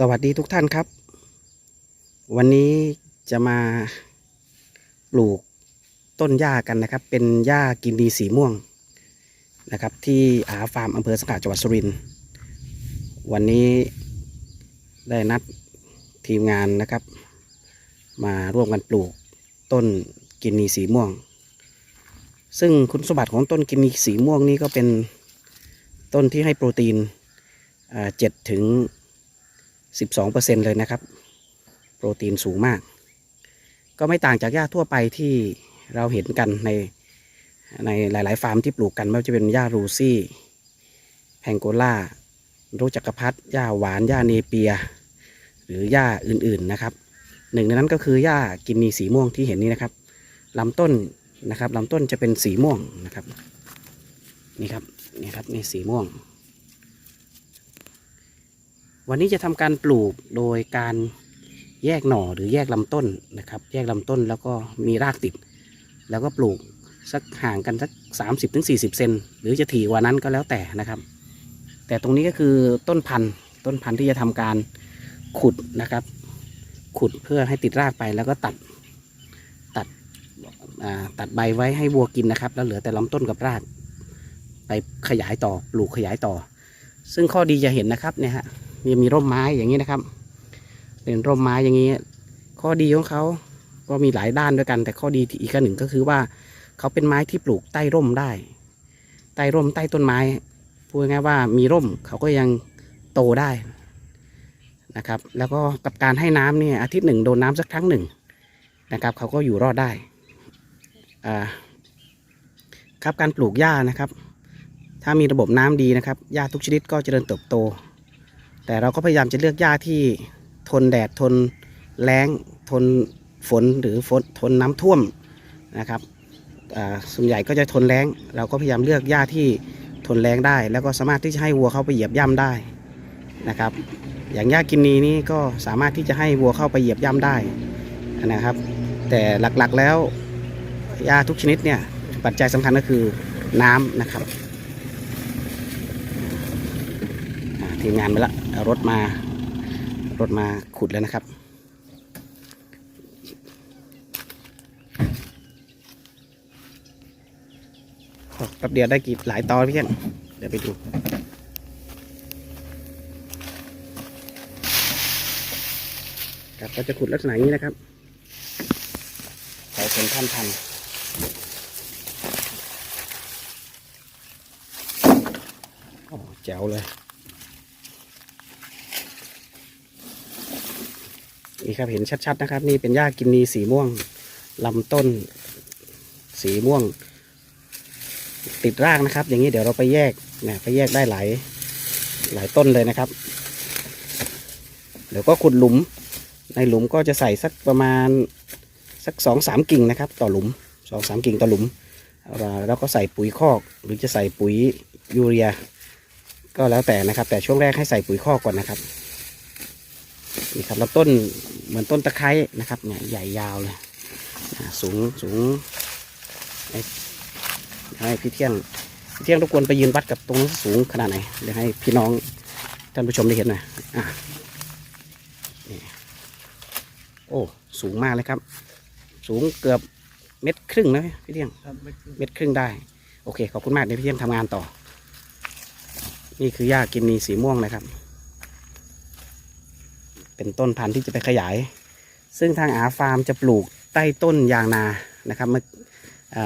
สวัสดีทุกท่านครับ วันนี้จะมาปลูกต้นหญ้ากันนะครับ เป็นหญ้ากินดีสีม่วงนะครับ ที่อาฟาร์มอำเภอสังขะจังหวัดสุรินทร์วันนี้ได้นัดทีมงานนะครับ มาร่วมกันปลูกต้นกินนีสีม่วง ซึ่งคุณสมบัติของต้นกินนีสีม่วงนี่ก็เป็นต้นที่ให้โปรตีนเจ็ดถึง 12%เลยนะครับ โปรตีนสูงมาก ก็ไม่ต่างจากหญ้าทั่วไปที่เราเห็นกันในในหลาย ๆ ฟาร์มที่ปลูกกันไม่ว่าจะเป็นหญ้ารูซี่แพงโกล่ารูจักรพัดหญ้าหวานหญ้าเนเปีย หรือหญ้าอื่น ๆ นะครับ หนึ่งในนั้นก็คือหญ้ากินนีสีม่วงที่เห็นนี้นะครับลำต้นนะครับลำต้นจะเป็นสีม่วงนะครับ นี่ครับ นี่ครับ นี่สีม่วง วันนี้จะทำการปลูกโดยการแยกหน่อหรือแยกลำต้นนะครับ แยกลำต้นแล้วก็มีรากติด แล้วก็ปลูกสักห่างกันสักสามสิบถึงสี่สิบเซนหรือจะถี่กว่านั้นก็แล้วแต่นะครับ แต่ตรงนี้ก็คือต้นพันธุ์ต้นพันธุ์ที่จะทำการขุดนะครับ ขุดเพื่อให้ติดรากไปแล้วก็ตัดตัดตัดใบไว้ให้วัวกินนะครับ แล้วเหลือแต่ลำต้นกับราก ไปขยายต่อปลูกขยายต่อ ซึ่งข้อดีจะเห็นนะครับเนี่ยฮะ มีมีร่มไม้อย่างนี้นะครับเป็นร่มไม้อย่างนี้ ข้อดีของเขาก็มีหลายด้านด้วยกัน แต่ข้อดีที่อีกอันหนึ่งก็คือว่าเขาเป็นไม้ที่ปลูกใต้ร่มได้ ใต้ร่มใต้ต้นไม้พูดง่ายว่ามีร่มเขาก็ยังโตได้นะครับ แล้วก็กับการให้น้ำเนี่ยอาทิตย์หนึ่งโดนน้ำสักครั้งหนึ่งนะครับ เขาก็อยู่รอดได้อ่าครับการปลูกหญ้านะครับ ถ้ามีระบบน้ำดีนะครับหญ้าทุกชนิดก็จเจริญเติบโต แต่เราก็พยายามจะเลือกหญ้าที่ทนแดดทนแล้งทนฝนหรือฝนทนน้ำท่วมนะครับส่วนใหญ่ก็จะทนแล้งเราก็พยายามเลือกหญ้าที่ทนแล้งได้ แล้วก็สามารถที่จะให้วัวเข้าไปเหยียบย่ำได้นะครับ อย่างหญ้ากินนีนี่ก็สามารถที่จะให้วัวเข้าไปเหยียบย่ำได้นะครับ แต่หลักๆแล้วหญ้าทุกชนิดเนี่ยปัจจัยสำคัญก็คือน้ำนะครับทีมงานมาแล้ว รถมารถมาขุดแล้วนะครับ แป๊บเดียวได้กี่หลายตอนพี่เช่นเดี๋ยวไปดูครับก็จะขุดลักษณะนี้นะครับใส่เป็นท่านพันโอ้แจ๋วเลย นี่ครับเห็นชัดๆนะครับ นี่เป็นหญ้ากินนีสีม่วงลำต้น สีม่วง ติดรากนะครับ อย่างนี้เดี๋ยวเราไปแยกเนี่ยไปแยกได้หลายหลายต้นเลยนะครับ เดี๋ยวก็ขุดหลุม ในหลุมก็จะใส่สักประมาณสักสองสามกิ่งนะครับ ต่อหลุมสองสามกิ่งต่อหลุมแล้วก็ใส่ปุ๋ยคอกหรือจะใส่ปุ๋ยยูเรีย ก็แล้วแต่นะครับ แต่ช่วงแรกให้ใส่ปุ๋ยคอกก่อนนะครับ นี่ครับแล้วต้นเหมือนต้นตะไคร้นะครับเนี่ยใหญ่ยาวเลยอ่าสูงสูงให้ให้พี่เที่ยงพี่เที่ยงรบกวนไปยืนวัดกับตรงนั้นสูงขนาดไหนเดี๋ยวให้พี่น้องท่านผู้ชมได้เห็นหน่อยอะนี่โอ้สูงมากเลยครับ สูงเกือบเม็ดครึ่งนะพี่เที่ยงครับไม่คือเม็ดครึ่งได้ โอเคขอบคุณมากเดี๋ยวพี่เที่ยงทำงานต่อ นี่คือหญ้ากินนีสีม่วงนะครับ เป็นต้นพันธุ์ที่จะไปขยาย ซึ่งทางอาฟาร์มจะปลูกใต้ต้นยางนานะครับ เมื่อ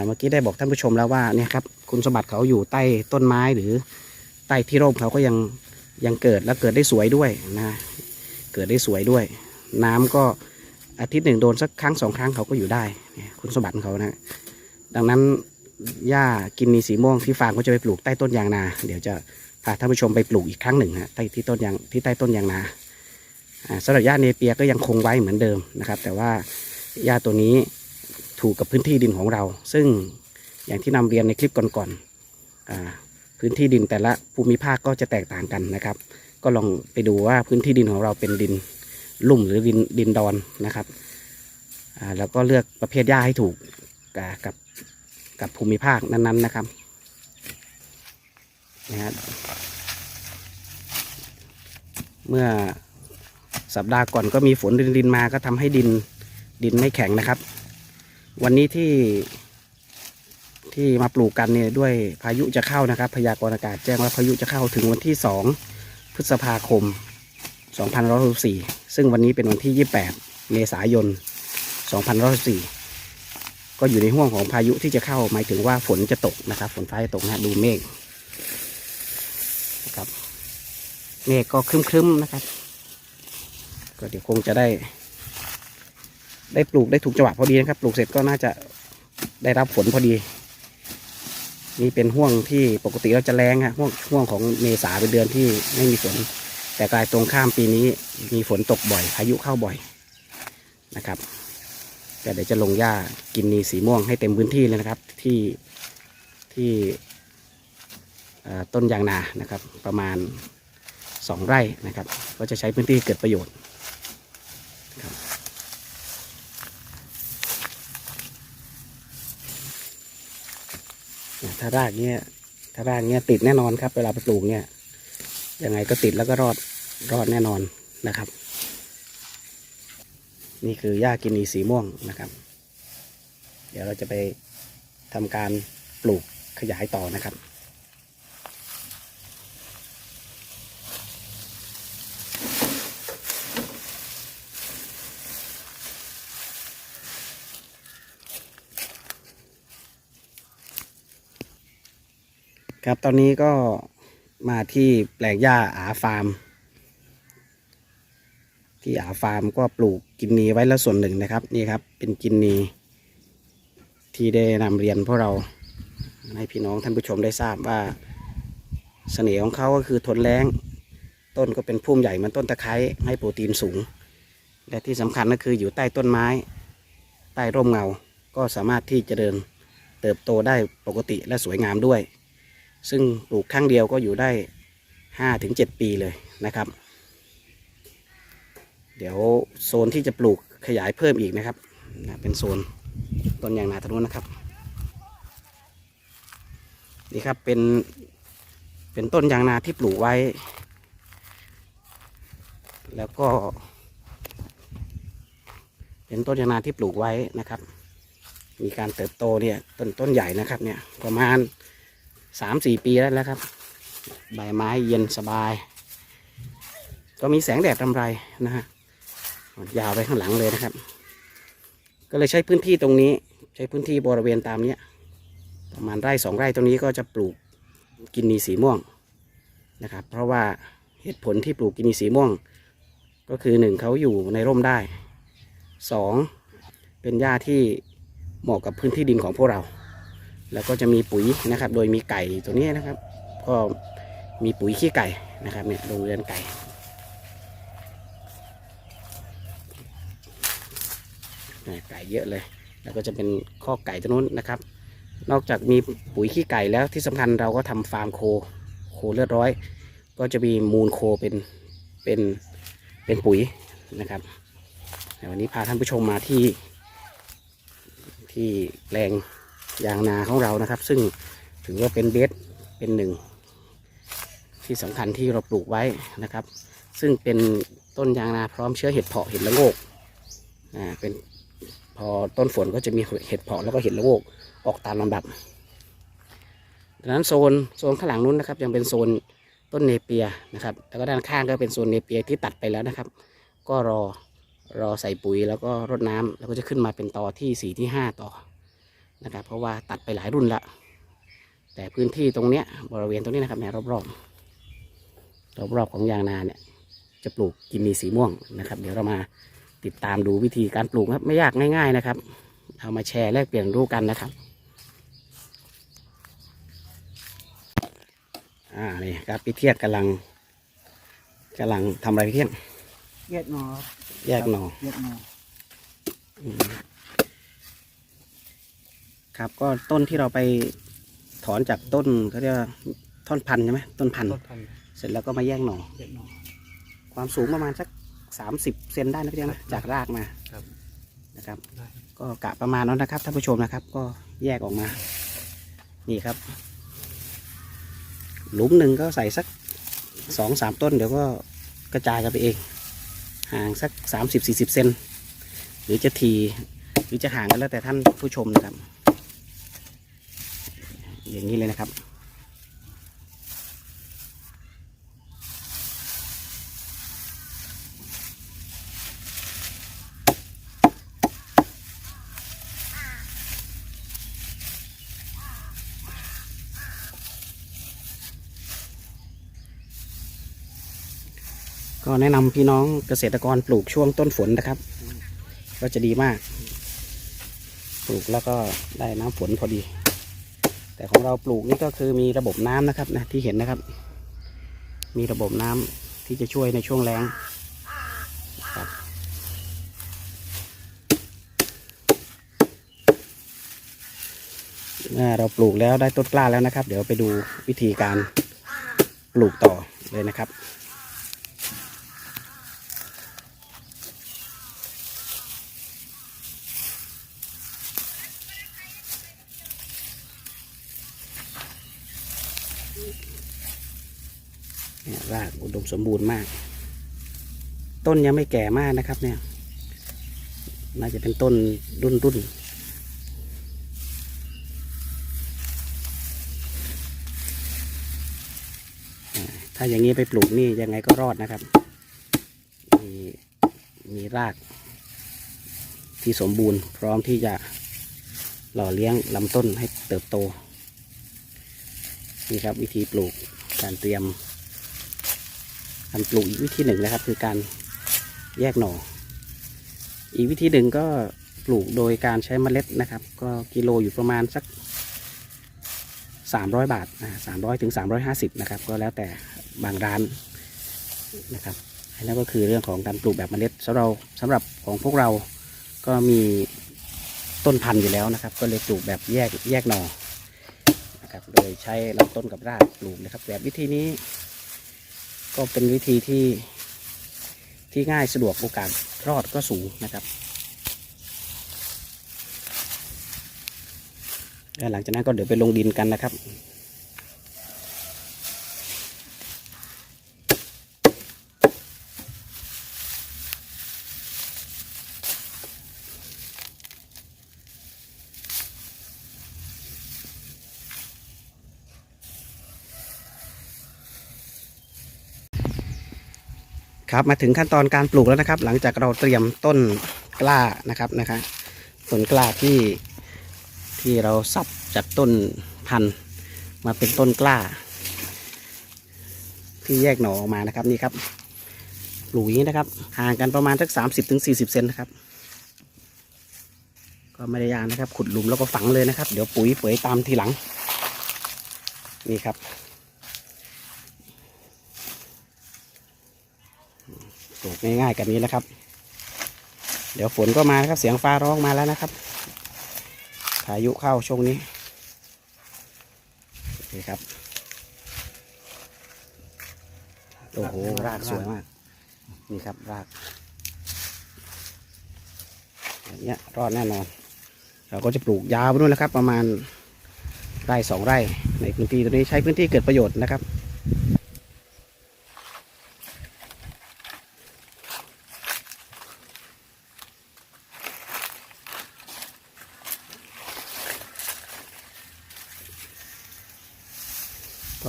เมื่อกี้ได้บอกท่านผู้ชมแล้วว่าเนี่ยครับคุณสมบัติเขาอยู่ใต้ต้นไม้หรือใต้ที่ร่มเขาก็ยังยังเกิดแล้วเกิดได้สวยด้วยนะเกิดได้สวยด้วย น้ำก็อาทิตย์หนึ่งโดนสักครั้งสองครั้งเขาก็อยู่ได้เนี่ยคุณสมบัติเขานะ ดังนั้นหญ้ากินนีสีม่วงที่ฟาร์มก็จะไปปลูกใต้ต้นยางนา เดี๋ยวจะพาท่านผู้ชมไปปลูกอีกครั้งหนึ่งฮะใต้ที่ต้นยางที่ใต้ต้นยางนา สำหรับหญ้าเนเปียก็ยังคงไว้เหมือนเดิมนะครับ แต่ว่าหญ้าตัวนี้ถูกกับพื้นที่ดินของเรา ซึ่งอย่างที่นำเรียนในคลิปก่อนๆพื้นที่ดินแต่ละภูมิภาคก็จะแตกต่างกันนะครับ ก็ลองไปดูว่าพื้นที่ดินของเราเป็นดินลุ่มหรือดินดินดอนนะครับแล้วก็เลือกประเภทหญ้าให้ถูกกับกับกับภูมิภาคนั้นๆนะครับนะฮะเมื่อ สัปดาห์ก่อนก็มีฝนรินๆมาก็ทำให้ดินดินไม่แข็งนะครับ วันนี้ที่ที่มาปลูกกันเนี่ยด้วยพายุจะเข้านะครับ พยากรณ์อากาศแจ้งว่าพายุจะเข้าถึงวันที่ 2 พฤษภาคม 2564 ซึ่งวันนี้เป็นวันที่ 28 เมษายน 2564 ก็อยู่ในห่วงของพายุที่จะเข้าหมายถึงว่าฝนจะตกนะครับ ฝนฟ้าจะตกนะดูเมฆนะครับเมฆก็ครึ้มๆนะครับ ก็เดี๋ยวคงจะได้ ได้ปลูกได้ถูกจังหวะพอดีนะครับ ปลูกเสร็จก็น่าจะได้รับฝนพอดี นี่เป็นห่วงที่ปกติเราจะแรงฮะห่วงห่วงของเมษาเป็นเดือนที่ไม่มีฝน แต่กลายตรงข้ามปีนี้มีฝนตกบ่อยพายุเข้าบ่อยนะครับแต่เดี๋ยวจะลงหญ้ากินนีสีม่วงให้เต็มพื้นที่เลยนะครับ ที่ที่ต้นยางนานะครับ ประมาณสองไร่นะครับ ก็จะใช้พื้นที่เกิดประโยชน์ครับเนี่ย ถ้ารากเนี้ยถ้ารากเนี้ยติดแน่นอนครับ เวลาไปปลูกเนี่ยยังไงก็ติดแล้วก็รอดรอดแน่นอนนะครับ นี่คือหญ้ากินีสีม่วงนะครับ เดี๋ยวเราจะไปทำการปลูกขยายต่อนะครับ ครับตอนนี้ก็มาที่แปลงหญ้าอาฟาร์ม ที่อาฟาร์มก็ปลูกกินนีไว้แล้วส่วนหนึ่งนะครับนี่ครับเป็นกินนีที่ได้นำเรียนพวกเราให้พี่น้องท่านผู้ชมได้ทราบว่าเสน่ห์ของเขาก็คือทนแรงต้นก็เป็นพุ่มใหญ่เหมันต้นตะไคร้ให้โปรตีนสูง และที่สำคัญก็คืออยู่ใต้ต้นไม้ ใต้ร่มเงาก็สามารถที่จะเดินเติบโตได้ปกติและสวยงามด้วย ซึ่งปลูกครั้งเดียวก็อยู่ได้ห้าถึงเจ็ดปีเลยนะครับ เดี๋ยวโซนที่จะปลูกขยายเพิ่มอีกนะครับนะเป็นโซนต้นยางนาทนู้นนะครับ นี่ครับเป็นเป็นต้นยางนาที่ปลูกไว้ แล้วก็ เป็นต้นยางนาที่ปลูกไว้นะครับ มีการเติบโตเนี่ยต้นต้นใหญ่นะครับเนี่ยประมาณ สามสี่ปีแล้วนะครับ ใบไม้เย็นสบาย ก็มีแสงแดดรำไรนะฮะยาวไปข้างหลังเลยนะครับ ก็เลยใช้พื้นที่ตรงนี้ ใช้พื้นที่บริเวณตามเนี้ยประมาณไร่สองไร่ตรงนี้ก็จะปลูกกินนีสีม่วงนะครับ เพราะว่าเหตุผลที่ปลูกกินนีสีม่วง ก็คือหนึ่งเขาอยู่ในร่มได้สองเป็นหญ้าที่เหมาะกับพื้นที่ดินของพวกเรา แล้วก็จะมีปุ๋ยนะครับ โดยมีไก่ตัวนี้นะครับ ก็มีปุ๋ยขี้ไก่นะครับเนี่ยโรงเรือนไก่ ไก่เยอะเลย แล้วก็จะเป็นข้อไก่ตัวนู้นนะครับ นอกจากมีปุ๋ยขี้ไก่แล้วที่สำคัญเราก็ทำฟาร์มโค โคเลือดร้อย ก็จะมีมูลโคเป็นเป็นเป็นปุ๋ยนะครับวันนี้พาท่านผู้ชมมาที่ที่แปลง ยางนาของเรานะครับ ซึ่งถือว่าเป็นเบสเป็นหนึ่ง ที่สำคัญที่เราปลูกไว้นะครับ ซึ่งเป็นต้นยางนาพร้อมเชื้อเห็ดเพาะเห็ดละโงกอ่าเป็นพอต้นฝนก็จะมีเห็ดเพาะแล้วก็เห็ดละโงกออกตามลำดับดังนั้นโซนโซนข้างหลังนู้นนะครับ ยังเป็นโซนต้นเนเปียนะครับ แล้วก็ด้านข้างก็เป็นโซนเนเปียที่ตัดไปแล้วนะครับ ก็รอรอใส่ปุ๋ยแล้วก็รดน้ำแล้วก็จะขึ้นมาเป็นตอที่สี่ที่ห้าต่อ นะครับ เพราะว่าตัดไปหลายรุ่นละแต่พื้นที่ตรงเนี้ยบริเวณตรงนี้นะครับเนี่ยรอบรอบรอบรอบๆของยางนาเนี่ยจะปลูกกินนีสีม่วงนะครับ เดี๋ยวเรามาติดตามดูวิธีการปลูกครับไม่ยากง่าย ๆนะครับ เอามาแชร์แลกเปลี่ยนรู้กันนะครับอ่านี่ครับพี่เทียดกำลังกำลังทำอะไรพี่เทียดแยกหนอแยกหนอแยกหนออืม ครับ ก็ต้นที่เราไปถอนจากต้นเขาเรียกว่าท่อนพันธุ์ใช่ไหมต้นพันธุ์ต้นพันธุ์เสร็จแล้วก็มาแยกหน่อแยกหนอความสูงประมาณสักสามสิบเซนได้นะพี่เทียดนะจากรากมาครับ นะครับ ได้ก็กะประมาณนั้นนะครับท่านผู้ชมนะครับ ก็แยกออกมา นี่ครับ หลุมหนึ่งก็ใส่สักสองสามต้น เดี๋ยวก็กระจายกันไปเอง ห่างสักสามสิบสี่สิบเซนหรือจะทีหรือจะห่างกันแล้วแต่ท่านผู้ชมนะครับ อย่างนี้เลยนะครับ ก็แนะนำพี่น้องเกษตรกรปลูกช่วงต้นฝนนะครับ ก็จะดีมาก ปลูกแล้วก็ได้น้ำฝนพอดี แต่ของเราปลูกนี่ก็คือมีระบบน้ำนะครับนะที่เห็นนะครับ มีระบบน้ำที่จะช่วยในช่วงแล้งครับเมื่อเราปลูกแล้วได้ต้นกล้าแล้วนะครับ เดี๋ยวไปดูวิธีการปลูกต่อเลยนะครับ เนี่ยรากอุดม สมบูรณ์มาก ต้นยังไม่แก่มากนะครับ เนี่ย น่าจะเป็นต้นรุ่นรุ่นถ้าอย่างนี้ไปปลูกนี่ยังไงก็รอดนะครับ มีมีรากที่สมบูรณ์พร้อมที่จะหล่อเลี้ยงลำต้นให้เติบโต นี่ครับวิธีปลูกการเตรียม การปลูกอีกวิธีหนึ่งนะครับ คือการแยกหน่อ อีกวิธีหนึ่งก็ปลูกโดยการใช้เมล็ดนะครับ ก็กิโลอยู่ประมาณสัก 300 บาทนะ300ถึง 350 นะครับ ก็แล้วแต่บางร้านนะครับอันนั้นก็คือเรื่องของการปลูกแบบเมล็ดสำหรับสำหรับของพวกเราก็มีต้นพันธุ์อยู่แล้วนะครับ ก็เลยปลูกแบบแยกแยกหน่อนะครับโดยใช้ลำต้นกับรากปลูกนะครับ แบบวิธีนี้ ก็เป็นวิธีที่ที่ง่ายสะดวกโอกาสรอดก็สูงนะครับแล้วหลังจากนั้นก็เดี๋ยวไปลงดินกันนะครับ ครับมาถึงขั้นตอนการปลูกแล้วนะครับ หลังจากเราเตรียมต้นกล้านะครับนะคะต้นกล้าที่ที่เราสับจากต้นพันธุ์มาเป็นต้นกล้า ที่แยกหน่อออกมานะครับนี่ครับปลูกอย่างนี้นะครับ ห่างกันประมาณสักสามสิบถึงสี่สิบเซนนะครับ ก็ไม่ได้ยากนะครับ ขุดหลุมแล้วก็ฝังเลยนะครับ เดี๋ยวปุ๋ยเผยตามทีหลัง นี่ครับ ปลูกง่ายๆกันนี้นะครับ เดี๋ยวฝนก็มานะครับเสียงฟ้าร้องมาแล้วนะครับพายุเข้าช่วงนี้นี่ครับโอ้โหรากสวยมาก นี่ครับรากอย่างเงี้ยรอดแน่นอน เราก็จะปลูกยาวไปนู่นแล้วครับ ประมาณไร่สองไร่ในพื้นที่ตรงนี้ใช้พื้นที่เกิดประโยชน์นะครับ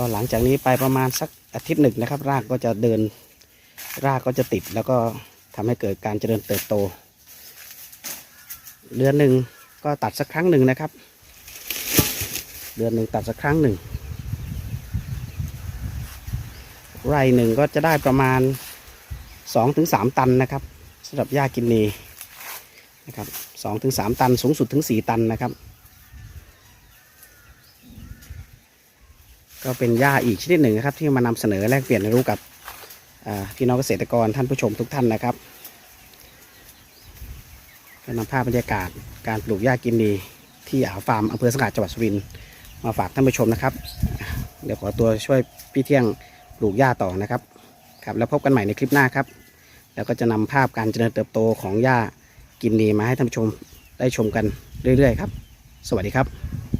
ก็หลังจากนี้ไปประมาณสักอาทิตย์หนึ่งนะครับ รากก็จะเดินรากก็จะติดแล้วก็ทำให้เกิดการเจริญเติบโต เดือนหนึ่งก็ตัดสักครั้งหนึ่งนะครับ เดือนหนึ่งตัดสักครั้งหนึ่งไร่หนึ่งก็จะได้ประมาณสองถึงสามตันนะครับสำหรับหญ้ากินนีนะครับสองถึงสามตันสูงสุดถึงสี่ตันนะครับ ก็เป็นหญ้าอีกชนิดหนึ่งนะครับ ที่มานำเสนอแลกเปลี่ยนรู้กับพี่น้องเกษตรกรท่านผู้ชมทุกท่านนะครับก็นำภาพบรรยากาศการปลูกหญ้ากินดี ที่อ่าวฟาร์มอำเภอสกัดจังหวัดสุรินทร์มาฝากท่านผู้ชมนะครับ เดี๋ยวขอตัวช่วยพี่เที่ยงปลูกหญ้าต่อนะครับครับ แล้วพบกันใหม่ในคลิปหน้าครับ แล้วก็จะนำภาพการเจริญเติบโตของหญ้ากินดีมาให้ท่านผู้ชมได้ชมกันเรื่อยๆครับ สวัสดีครับ